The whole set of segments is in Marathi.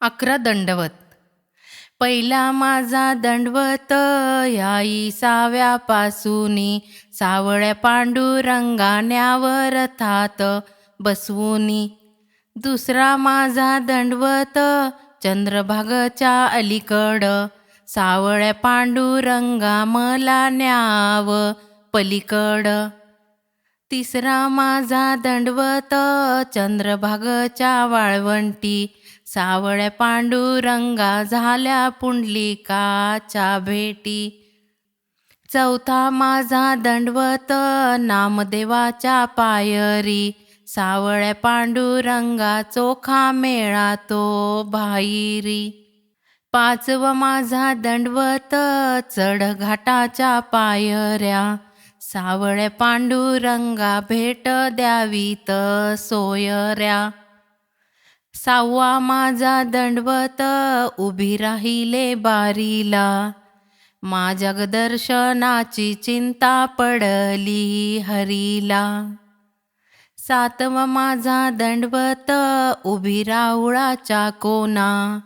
अकरा दंडवत. पहिला माझा दंडवत याई साव्यापासूनी सावळ्या पांडुरंगाण्यावर थात बसवूनी. दुसरा माझा दंडवत चंद्रभागच्या अलीकड सावळ्या पांडुरंगा मला न्याव पलीकड. तिसरा माझा दंडवत चंद्रभागच्या वाळवंटी. सावळ्या पांडुरंगा झाल्या पुंडलिकाच्या भेटी. चौथा माझा दंडवत नामदेवाच्या पायरी. सावळ्या पांडुरंगा चोखा मेळा तो भाईरी. पाचवा माझा दंडवत चढ घाटाच्या पायऱ्या. सावळे पांडुरंगा भेट द्यावीत सोयऱ्या सहावा माझा दंडवत उभी राहिले बारीला. माझ्या दर्शनाची चिंता पडली हरीला. सातवा माझा दंडवत उभी राहुळाच्या कोना.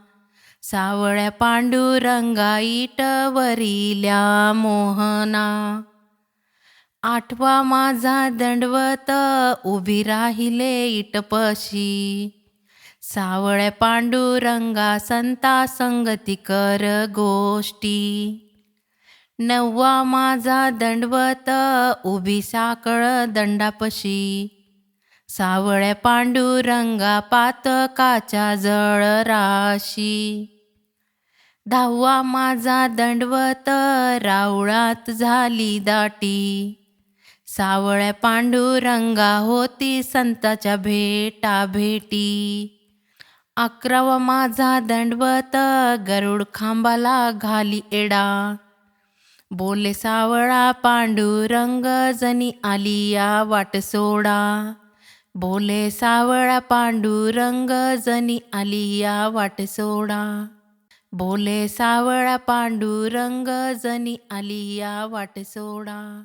सावळ्या पांडुरंगा इटवरील्या मोहना. आठवा माझा दंडवत उभी राहिले इटपशी. सावळ्या पांडुरंगा संता संगती कर गोष्टी. नववा माझा दंडवत उभी साकळ दंडापशी. सावळ्या पांडुरंगा पातकाच्या जळ राशी. दहावा माझा दंडवत रावळात झाली दाटी. सावळ्या पांडुरंगा होती संताच्या भेटा भेटी. अकरावा माझा दंडवत गरुड खांबाला घाली एडा. बोले सावळा पांडुरंग जनी आली या वाट सोडा. बोले सावळा पांडुरंग जनी आली या वाट सोडा. बोले सावळा पांडुरंग जनी आली या वाट सोडा.